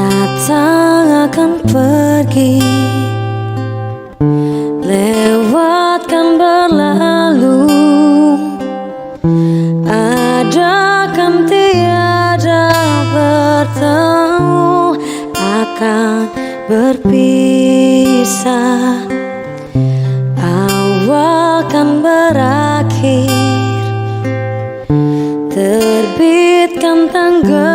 datang akan pergi. Lewatkan berlalu. Ada kan tiada bertemu. Akan berpisah. Awal kan berakhir. Terbitkan tanggal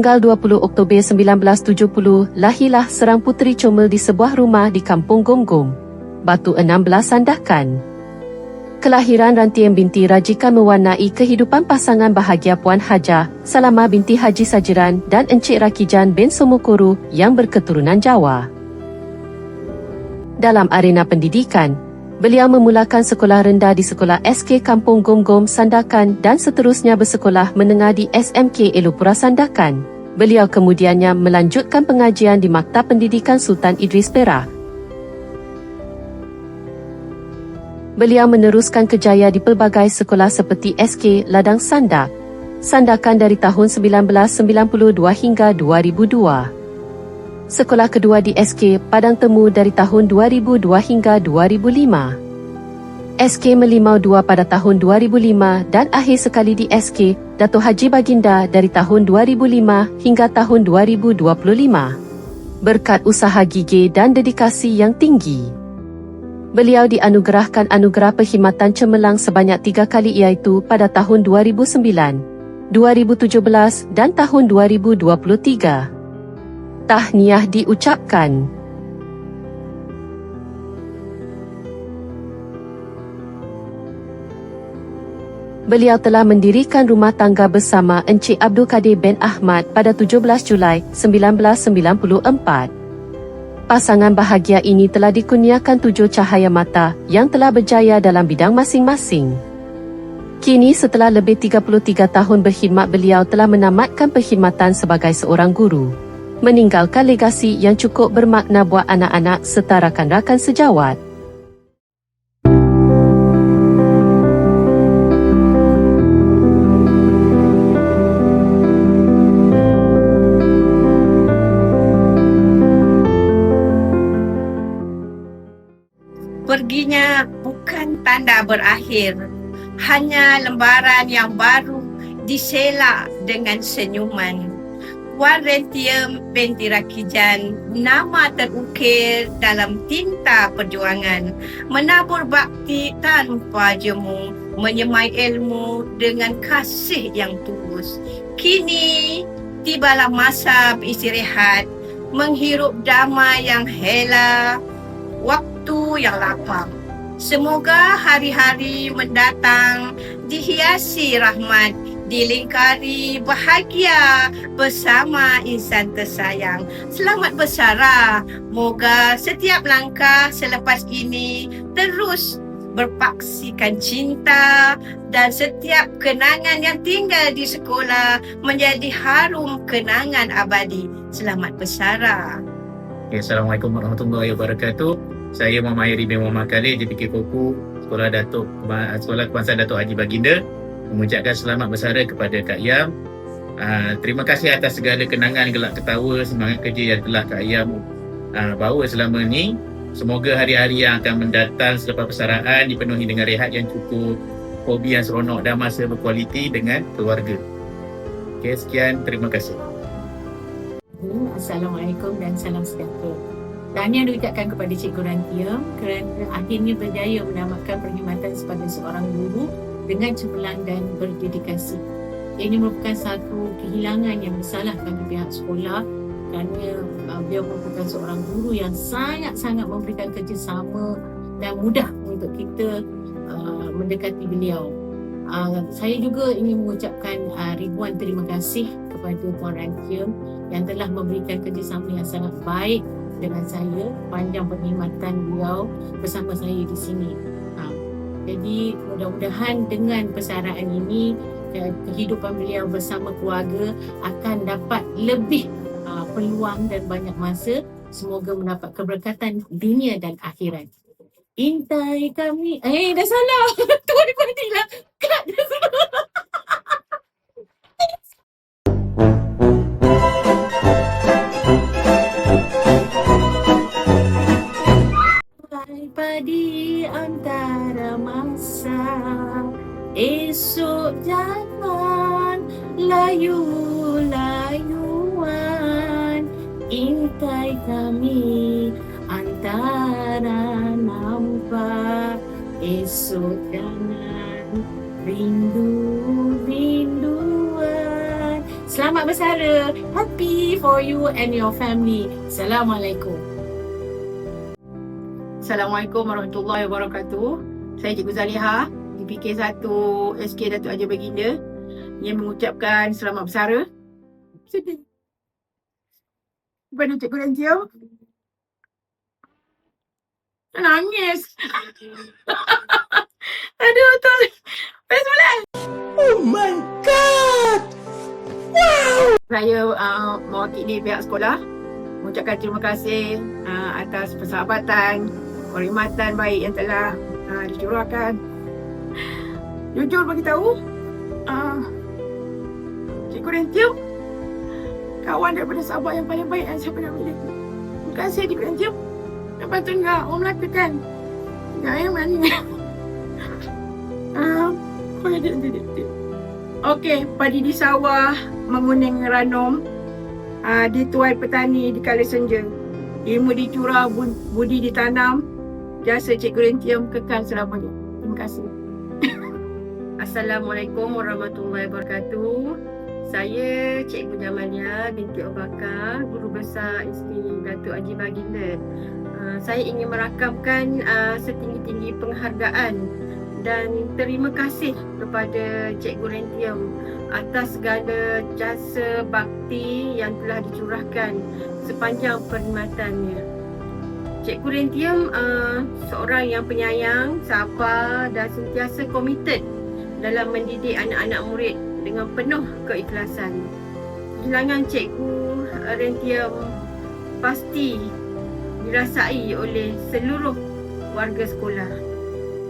Tanggal 20 Oktober 1970, lahirlah seorang puteri comel di sebuah rumah di Kampung Gomgom, Batu 16 Sandakan. Kelahiran Rantian binti Rajikan mewarnai kehidupan pasangan bahagia Puan Haja, Salama binti Haji Sajiran dan Encik Rakijan bin Somokoro yang berketurunan Jawa. Dalam arena pendidikan, beliau memulakan sekolah rendah di Sekolah SK Kampung Gomgom Sandakan dan seterusnya bersekolah menengah di SMK Elopura Sandakan. Beliau kemudiannya melanjutkan pengajian di Maktab Pendidikan Sultan Idris Perak. Beliau meneruskan kejaya di pelbagai sekolah seperti SK Ladang Sandak, Sandakan dari tahun 1992 hingga 2002. Sekolah kedua di SK Padang Temu dari tahun 2002 hingga 2005. SK Melimau 2 pada tahun 2005 dan akhir sekali di SK Dato' Haji Baginda dari tahun 2005 hingga tahun 2025. Berkat usaha gigih dan dedikasi yang tinggi. Beliau dianugerahkan anugerah perkhidmatan cemerlang sebanyak tiga kali iaitu pada tahun 2009, 2017 dan tahun 2023 tahniah diucapkan. Beliau telah mendirikan rumah tangga bersama Encik Abdul Kadir bin Ahmad pada 17 Julai 1994. Pasangan bahagia ini telah dikurniakan tujuh cahaya mata yang telah berjaya dalam bidang masing-masing. Kini setelah lebih 33 tahun berkhidmat beliau telah menamatkan perkhidmatan sebagai seorang guru meninggalkan legasi yang cukup bermakna buat anak-anak serta rakan-rakan sejawat. Perginya bukan tanda berakhir, hanya lembaran yang baru disela dengan senyuman. Wan Rentium binti Rakijan nama terukir dalam tinta perjuangan menabur bakti tanpa jemu menyemai ilmu dengan kasih yang tulus. Kini tibalah masa beristirahat menghirup damai yang hela waktu yang lapang. Semoga hari-hari mendatang dihiasi rahmat dilingkari bahagia bersama insan tersayang. Selamat bersara. Moga setiap langkah selepas ini terus berpaksikan cinta dan setiap kenangan yang tinggal di sekolah menjadi harum kenangan abadi. Selamat bersara. Okay, Assalamualaikum warahmatullahi wabarakatuh. Saya Muhammad Airi bin Muhammad Khalid, JPK Koku, Sekolah Datuk Sekolah Kebangsaan Datuk Haji Baginda mengucapkan selamat bersara kepada Kak Yam. Uh, terima kasih atas segala kenangan gelak ketawa semangat kerja yang telah Kak Yam uh, bawa selama ni. Semoga hari-hari yang akan mendatang selepas persaraan dipenuhi dengan rehat yang cukup, hobi yang seronok dan masa berkualiti dengan keluarga. Okay, sekian. Terima kasih. Assalamualaikum dan salam sejahtera. Tahniah diucapkan kepada Cikgu Rantiam kerana akhirnya berjaya menamatkan perkhidmatan sebagai seorang guru dengan cemerlang dan berdedikasi. Ini merupakan satu kehilangan yang besarlah bagi pihak sekolah kerana uh, beliau merupakan seorang guru yang sangat-sangat memberikan kerjasama dan mudah untuk kita uh, mendekati beliau. Uh, saya juga ingin mengucapkan uh, ribuan terima kasih kepada Puan Rankium yang telah memberikan kerjasama yang sangat baik dengan saya panjang perkhidmatan beliau bersama saya di sini. Jadi mudah-mudahan dengan persaraan ini kehidupan beliau bersama keluarga akan dapat lebih uh, peluang dan banyak masa. Semoga mendapat keberkatan dunia dan akhirat. Intai kami. Eh, dah salah. Tuan ni lah. Kat dah salah. Padi antara masa Esok jangan layu-layu intai kami antara nampak esok jangan rindu-rinduan. Selamat bersara. Happy for you and your family. Assalamualaikum. Assalamualaikum warahmatullahi wabarakatuh. Saya Cikgu Zaliha di PK1 SK Datuk Haji Baginda yang mengucapkan selamat bersara. Sedih. Kepada Cikgu dan Tiaw. Nangis. Aduh, betul. Bismillah. Oh my God. Wow. Saya uh, mewakili pihak sekolah mengucapkan terima kasih uh, atas persahabatan, perkhidmatan baik yang telah uh, dicurahkan. Jujur bagi tahu, uh, Cikgu Rentium, kawan daripada sahabat yang paling baik yang saya pernah miliki. Terima kasih Cikgu Rentium. Lepas tu enggak, Om Melaka kan. Enggak yang mana. Ah, dia dia. Okey, padi di sawah menguning ranom uh, dituai petani di kala senja. Ilmu dicurah, bu- budi ditanam. Jasa Cikgu Rentium kekal selamanya. Terima kasih. Assalamualaikum warahmatullahi wabarakatuh. Saya Cikgu Jamalia binti Abu Bakar, Guru Besar SK Datuk Haji Baginda. Uh, saya ingin merakamkan uh, setinggi-tinggi penghargaan dan terima kasih kepada Cikgu Rentium atas segala jasa bakti yang telah dicurahkan sepanjang perkhidmatannya. Cikgu Rentium uh, seorang yang penyayang, sabar dan sentiasa komited dalam mendidik anak-anak murid dengan penuh keikhlasan. Kehilangan Cikgu Rentium pasti dirasai oleh seluruh warga sekolah.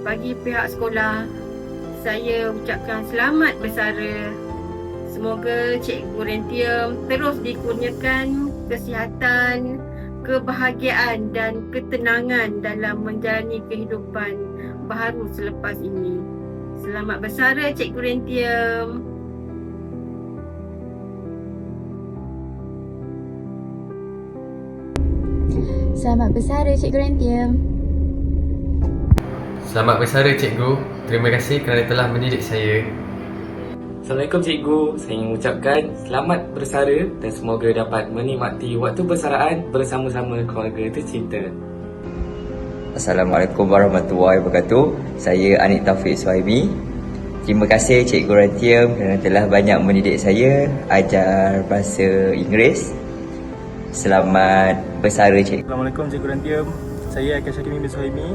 Bagi pihak sekolah, saya ucapkan selamat bersara. Semoga Cikgu Rentium terus dikurniakan kesihatan, kebahagiaan dan ketenangan dalam menjalani kehidupan baharu selepas ini. Selamat bersara Cikgu Rentium. Selamat bersara Cikgu Rentium. Selamat bersara cikgu. Terima kasih kerana telah mendidik saya. Assalamualaikum cikgu. Saya ingin mengucapkan selamat bersara dan semoga dapat menikmati waktu bersaraan bersama-sama keluarga tercinta. Assalamualaikum warahmatullahi wabarakatuh. Saya Anik Taufik Suhaimi. Terima kasih Cikgu Rantium kerana telah banyak mendidik saya ajar bahasa Inggeris. Selamat bersara Cikgu. Assalamualaikum Cikgu Rantium. Saya Akan Syakimi bin Suhaimi.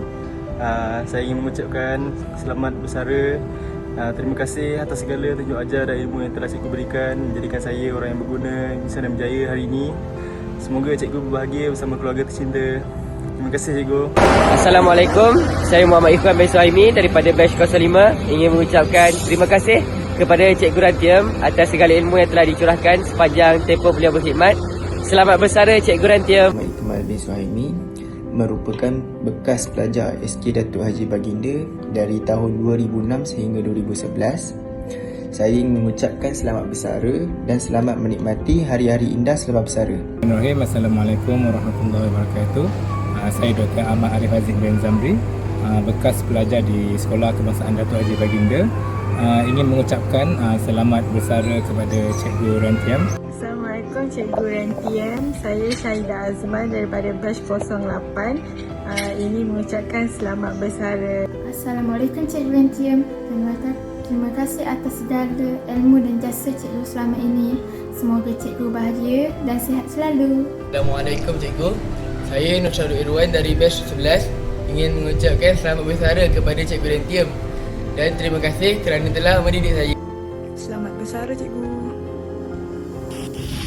Uh, saya ingin mengucapkan selamat bersara. Uh, terima kasih atas segala tunjuk ajar dan ilmu yang telah cikgu berikan menjadikan saya orang yang berguna, bisa dan berjaya hari ini. Semoga cikgu berbahagia bersama keluarga tercinta. Terima kasih cikgu. Assalamualaikum. Saya Muhammad Ikhwan bin Suhaimi daripada Batch 05 ingin mengucapkan terima kasih kepada Cikgu Rantium atas segala ilmu yang telah dicurahkan sepanjang tempoh beliau berkhidmat. Selamat bersara Cikgu Rantium. Ikmal bin Suhaimi merupakan bekas pelajar SK Datuk Haji Baginda dari tahun 2006 sehingga 2011. Saya ingin mengucapkan selamat bersara dan selamat menikmati hari-hari indah selepas bersara. Bismillahirrahmanirrahim. Assalamualaikum warahmatullahi wabarakatuh. Uh, saya Dr. Ahmad Arif Aziz bin Zamri, uh, bekas pelajar di Sekolah Kebangsaan Datuk Haji Baginda. Uh, ingin mengucapkan selamat bersara kepada Cikgu Rantiam. Assalamualaikum Cikgu Rentian. Saya Syahidah Azman daripada Batch 08. Uh, ini mengucapkan selamat bersara. Assalamualaikum Cikgu Rentium. Terima, terima kasih atas segala ilmu dan jasa Cikgu selama ini. Semoga Cikgu bahagia dan sihat selalu. Assalamualaikum Cikgu. Saya Nur Syarul Irwan dari Batch 11 ingin mengucapkan selamat bersara kepada Cikgu Rantium dan terima kasih kerana telah mendidik saya.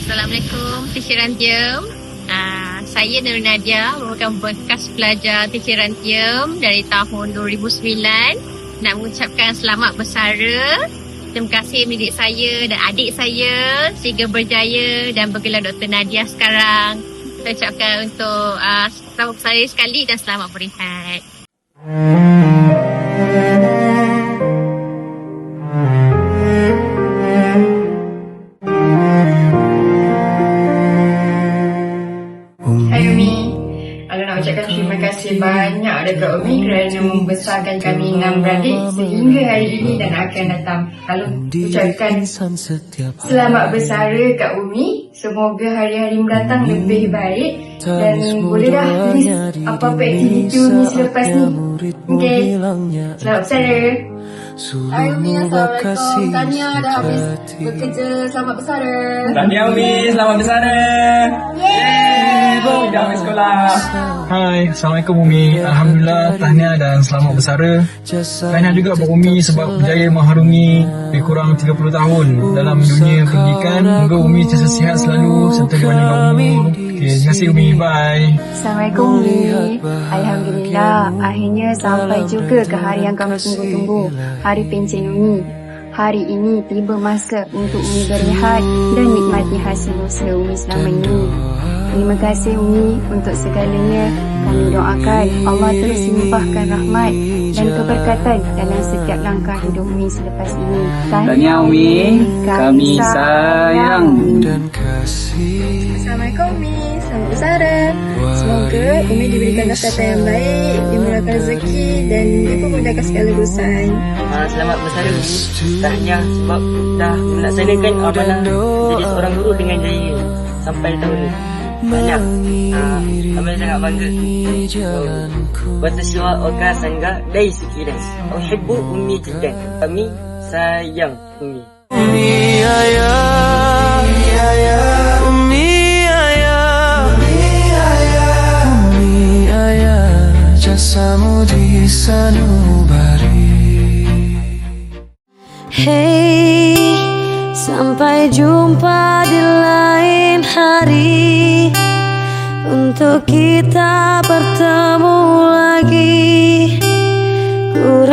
Assalamualaikum, Teacher Rantium. Uh, saya Nur Nadia, merupakan bekas pelajar Teacher Rantium dari tahun 2009. Nak mengucapkan selamat bersara. Terima kasih mendidik saya dan adik saya sehingga berjaya dan bergelar Dr. Nadia sekarang. Saya ucapkan untuk uh, selamat bersara sekali dan selamat berehat. Akan datang. Lalu ucapkan selamat bersara Kak Umi. Semoga hari-hari mendatang lebih baik dan boleh dah list apa-apa aktiviti Umi selepas ni. Okay. Selamat bersara. Hai Umi, Assalamualaikum. Tania dah habis bekerja. Selamat bersara. Tahniah Umi, selamat bersara. Yeay! Sekolah. Hai, Assalamualaikum Umi. Alhamdulillah, tahniah dan selamat bersara. Tahniah juga buat Umi sebab berjaya mengharungi lebih kurang 30 tahun dalam dunia pendidikan. Semoga Umi sentiasa sihat selalu serta dipanjangkan umur. Okay, terima kasih Umi. Bye. Assalamualaikum Umi. Alhamdulillah, akhirnya sampai juga ke hari yang kami tunggu-tunggu. Hari pencen Umi. Hari ini tiba masa untuk Umi berehat dan nikmati hasil usaha Umi selama ini. Terima kasih Umi untuk segalanya. Kami doakan Allah terus limpahkan rahmat dan keberkatan dalam setiap langkah hidup Umi selepas ini. Tahniah Umi, kami sayang. Assalamualaikum Umi, selamat bersara. Semoga Umi diberikan kesihatan yang baik, dimurahkan rezeki dan dipermudahkan segala urusan. Ah, selamat bersara Umi. Tahniah sebab dah melaksanakan amanah jadi seorang guru dengan jaya sampai tahun ni. Tahniah. Ah, kami sangat bangga. Watashi wa oka sangga dai suki desu. Uhibbu ummi jiddan. Kami sayang Umi. Hey, sampai jumpa di lain hari untuk kita bertemu lagi. Ku